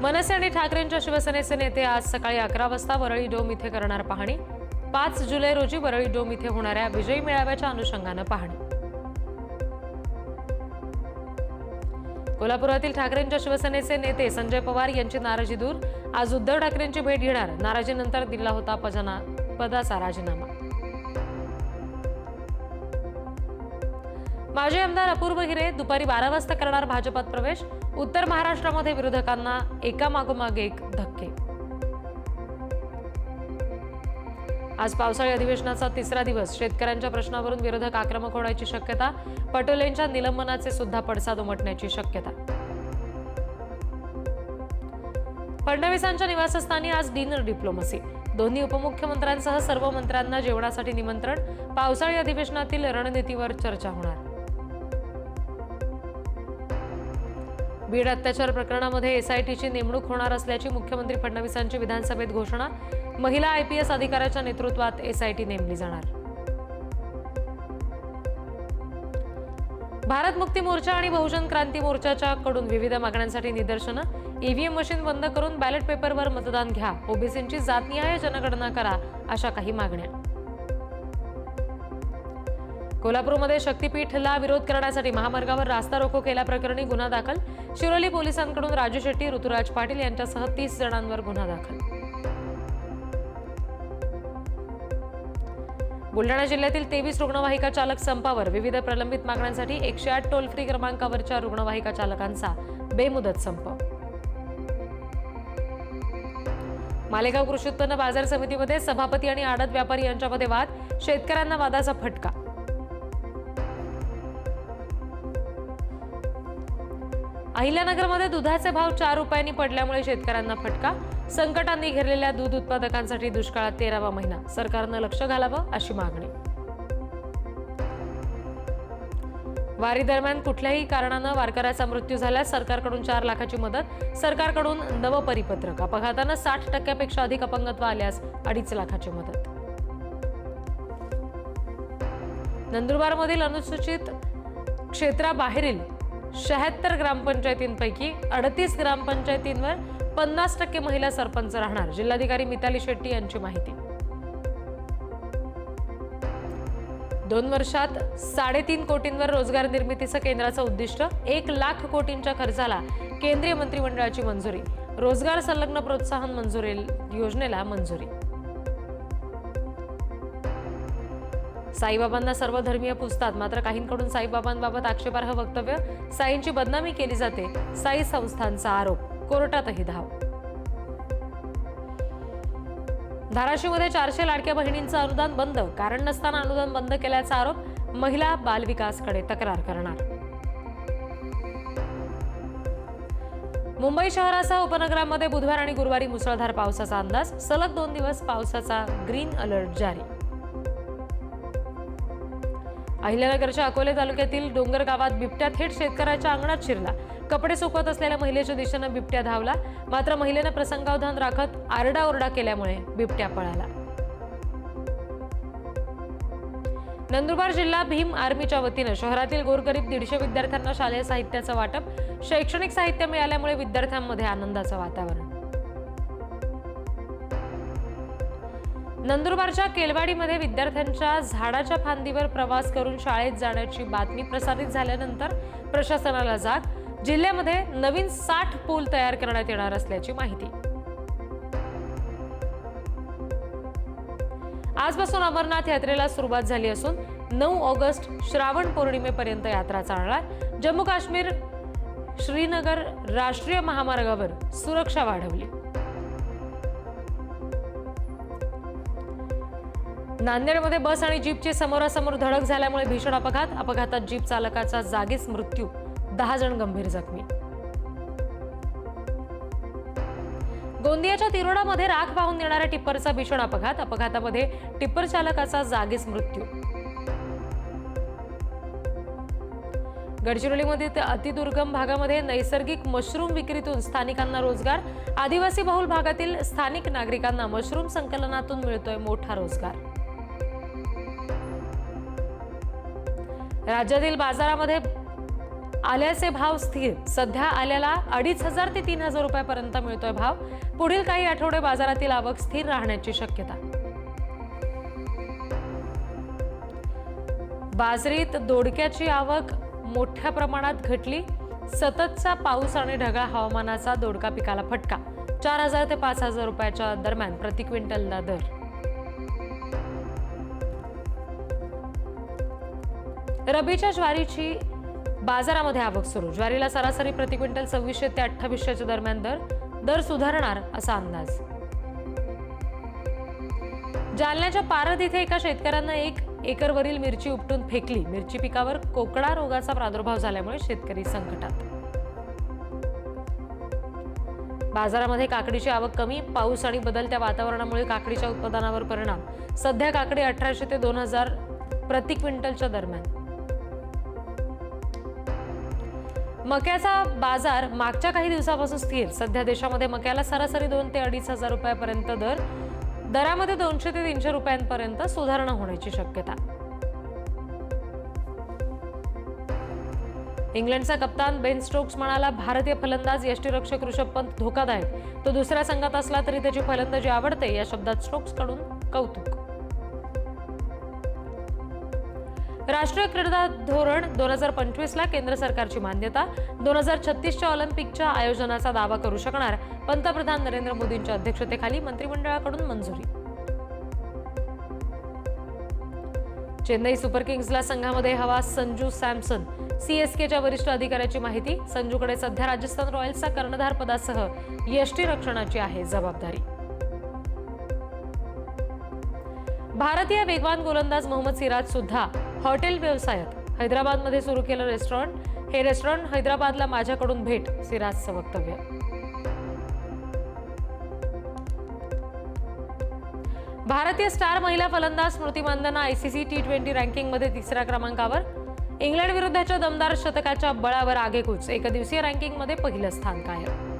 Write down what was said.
मनसे आणि ठाकरेंच्या शिवसेनेचे नेते आज सकाळी अकरा वाजता वरळी डोम इथे करणार पाहणी. पाच जुलै रोजी वरळी डोम इथे होणाऱ्या विजयी मेळाव्याच्या अनुषंगानं पाहणी. कोल्हापुरातील ठाकरेंच्या शिवसेनेचे नेते संजय पवार यांची नाराजी दूर. आज उद्धव ठाकरेंची भेट घेणार. नाराजीनंतर दिला होता पजना पदाचा राजीनामा. माजी आमदार अपूर्व हिरे दुपारी बारा वाजता करणार भाजपात प्रवेश. उत्तर महाराष्ट्रामध्ये विरोधकांना एकामागोमाग एक धक्के. आज पावसाळी अधिवेशनाचा तिसरा दिवस. शेतकऱ्यांच्या प्रश्नावरून विरोधक आक्रमक होण्याची शक्यता. पटोलेंच्या निलंबनाचे सुद्धा पडसाद उमटण्याची शक्यता. फडणवीसांच्या निवासस्थानी आज डिनर डिप्लोमसी. दोन्ही उपमुख्यमंत्र्यांसह सर्व मंत्र्यांना जेवणासाठी निमंत्रण. पावसाळी अधिवेशनातील रणनीतीवर चर्चा होणार. बीड अत्याचार प्रकरणामध्ये एसआयटीची नेमणूक होणार असल्याची मुख्यमंत्री फडणवीसांची विधानसभेत घोषणा. महिला आयपीएस एस अधिकाऱ्याच्या नेतृत्वात एसआयटी नेमली जाणार. भारत मुक्ती मोर्चा आणि बहुजन क्रांती मोर्चाच्या कडून विविध मागण्यांसाठी निदर्शनं. ईव्हीएम मशीन बंद करून बॅलेट पेपरवर मतदान घ्या. ओबीसींची जातनिहाय जनगणना करा अशा काही मागण्या. कोल्हापूरमध्ये शक्तीपीठला विरोध करण्यासाठी महामार्गावर रास्ता रोको केल्याप्रकरणी गुन्हा दाखल. शिरोली पोलिसांकडून राजू शेट्टी ऋतुराज पाटील यांच्यासह तीस जणांवर गुन्हा दाखल. बुलढाणा जिल्ह्यातील तेवीस रुग्णवाहिका चालक संपावर विविध प्रलंबित मागण्यांसाठी एकशे आठ टोल फ्री क्रमांकावरच्या रुग्णवाहिका चालकांचा बेमुदत संप. मालेगाव कृषी उत्पन्न बाजार समितीमध्ये सभापती आणि आडत व्यापारी यांच्यामध्ये वाद. शेतकऱ्यांना वादाचा फटका. अहिल्यानगरमध्ये दुधाचे भाव चार रुपयांनी पडल्यामुळे शेतकऱ्यांना फटका. संकटांनी घेरलेल्या दूध उत्पादकांसाठी दुष्काळात तेरावा महिना. सरकारनं लक्ष घालावं अशी मागणी. वारी दरम्यान कुठल्याही कारणानं वारकऱ्याचा मृत्यू झाल्यास सरकारकडून चार लाखाची मदत सरकारकडून नवपरिपत्रक. अपघातानं साठ टक्क्यापेक्षा अधिक अपंगत्व आल्यास अडीच लाखाची मदत. नंदुरबारमधील अनुसूचित क्षेत्राबाहेरील शहात्तर ग्रामपंचायतींपैकी अडतीस ग्रामपंचायतींवर पन्नास टक्के महिला सरपंच राहणार. जिल्हाधिकारी मिताली शेट्टी यांची माहिती. दोन वर्षात साडेतीन कोटींवर रोजगार निर्मितीचं केंद्राचं उद्दिष्ट एक लाख कोटींच्या खर्चाला केंद्रीय मंत्रिमंडळाची मंजुरी रोजगार संलग्न प्रोत्साहन मंजुरी योजनेला मंजुरी. साईबाबांना सर्व धर्मीय पुजतात. मात्र काहींकडून साईबाबांबाबत आक्षेपार्ह वक्तव्य साईंची बदनामी केली जाते साई संस्थांचा आरोप. कोर्टातही धाव. धाराशिवमध्ये चारशे लाडक्या बहिणींचं अनुदान बंद. कारण नसताना अनुदान बंद केल्याचा आरोप महिला बालविकासकडे तक्रार करणार. मुंबई शहरासह उपनगरांमध्ये बुधवार आणि गुरुवारी मुसळधार पावसाचा अंदाज. सलग दोन दिवस पावसाचा ग्रीन अलर्ट जारी. अहिल्यानगरच्या अकोले तालुक्यातील डोंगर गावात बिबट्या थेट शेतकऱ्याच्या अंगणात शिरला. कपडे सुकवत असलेल्या महिलेच्या दिशेनं बिबट्या धावला. मात्र महिलेनं प्रसंगावधान राखत आरडाओरडा केल्यामुळे बिबट्या पळाला. नंदुरबार जिल्हा भीम आर्मीच्या वतीनं शहरातील गोरगरीब दीडशे विद्यार्थ्यांना शालेय साहित्याचं वाटप शैक्षणिक साहित्य मिळाल्यामुळे विद्यार्थ्यांमध्ये आनंदाचं वातावरण. नंदुरबारच्या केलवाडीमध्ये विद्यार्थ्यांच्या झाडाच्या फांदीवर प्रवास करून शाळेत जाण्याची बातमी प्रसारित झाल्यानंतर प्रशासनाला जाग. जिल्ह्यामध्ये नवीन साठ पूल तयार करण्यात येणार असल्याची माहिती. आजपासून अमरनाथ यात्रेला सुरुवात झाली असून नऊ ऑगस्ट श्रावण पौर्णिमेपर्यंत यात्रा चालणार. जम्मू काश्मीर श्रीनगर राष्ट्रीय महामार्गावर सुरक्षा वाढवली. नांदेडमध्ये बस आणि जीपची समोरासमोर धडक झाल्यामुळे भीषण अपघात. अपघातात जीप चालकाचा जागीच मृत्यू. दहा जण गंभीर जखमी. गोंदियाच्या तिरोडामध्ये राख वाहून नेणाऱ्या टिप्परचा भीषण अपघात. अपघातामध्ये टिप्पर चालकाचा जागीच मृत्यू. गडचिरोलीमध्ये अतिदुर्गम भागामध्ये नैसर्गिक मशरूम विक्रीतून स्थानिकांना रोजगार. आदिवासी बहुल भागातील स्थानिक नागरिकांना मशरूम संकलनातून मिळतोय मोठा रोजगार. राज्यातील बाजारामध्ये आल्याचे भाव स्थिर. सध्या आल्याला अडीच हजार ते तीन हजार रुपयापर्यंत मिळतोय भाव. पुढील काही आठवडे बाजारातील आवक स्थिर राहण्याची शक्यता. बाजरीत दोडक्याची आवक मोठ्या प्रमाणात घटली. सततचा पाऊस आणि ढगाळ हवामानाचा दोडका पिकाला फटका. चार हजार ते पाच हजार रुपयाच्या दरम्यान प्रति क्विंटलला दर. रबीच्या ज्वारीची बाजारामध्ये आवक सुरू. ज्वारीला सरासरी प्रति क्विंटल सव्वीसशे ते अठ्ठावीसशेच्या दरम्यान दर दर सुधारणार असा अंदाज. जालन्याच्या पारद इथे एका शेतकऱ्यांना एक एकरवरील मिरची उपटून फेकली. मिरची पिकावर कोकडा रोगाचा प्रादुर्भाव झाल्यामुळे शेतकरी संकटात. बाजारामध्ये काकडीची आवक कमी पाऊस आणि बदलत्या वातावरणामुळे काकडीच्या उत्पादनावर परिणाम. सध्या काकडी अठराशे ते दोन हजार प्रति क्विंटलच्या दरम्यान. मक्याचा बाजार मागच्या काही दिवसापासून स्थिर. सध्या देशामध्ये मक्याला सरासरी दोन ते अडीच हजार रुपयापर्यंत दर दरामध्ये दोनशे ते तीनशे रुपयांपर्यंत सुधारणा होण्याची शक्यता. इंग्लंडचा कप्तान बेन स्टोक्स म्हणाला भारतीय फलंदाज यष्टीरक्षक ऋषभ पंत धोकादायक. तो दुसऱ्या संघात असला तरी त्याची फलंदाजी आवडते. या शब्दात स्टोक्सकडून कौतुक. राष्ट्रीय क्रीडा धोरण दोन हजार पंचवीसला केंद्र सरकारची मान्यता दोन हजार छत्तीसच्या ऑलिम्पिकच्या आयोजनाचा दावा करू शकणार पंतप्रधान नरेंद्र मोदींच्या अध्यक्षतेखाली मंत्रिमंडळाकडून मंजुरी. चेन्नई सुपर किंग्सला संघामध्ये हवा संजू सॅमसन. सीएसकेच्या वरिष्ठ अधिकाऱ्याची माहिती संजूकडे सध्या राजस्थान रॉयल्सचा कर्णधार पदासह यष्टीरक्षणाची आहे जबाबदारी. भारतीय वेगवान गोलंदाज मोहम्मद सिराज सुद्धा हॉटेल व्यवसायात. हैदराबादमध्ये सुरू केलं रेस्टॉरंट हे रेस्टॉरंट हैदराबादला माझ्याकडून भेट सिराजचं वक्तव्य. भारतीय स्टार महिला फलंदाज Smriti Mandhana ICC T twenty रँकिंगमध्ये तिसऱ्या क्रमांकावर. इंग्लंड विरुद्धच्या दमदार शतकाच्या बळावर आगेकूच एकदिवसीय रँकिंगमध्ये पहिलं स्थान कायम.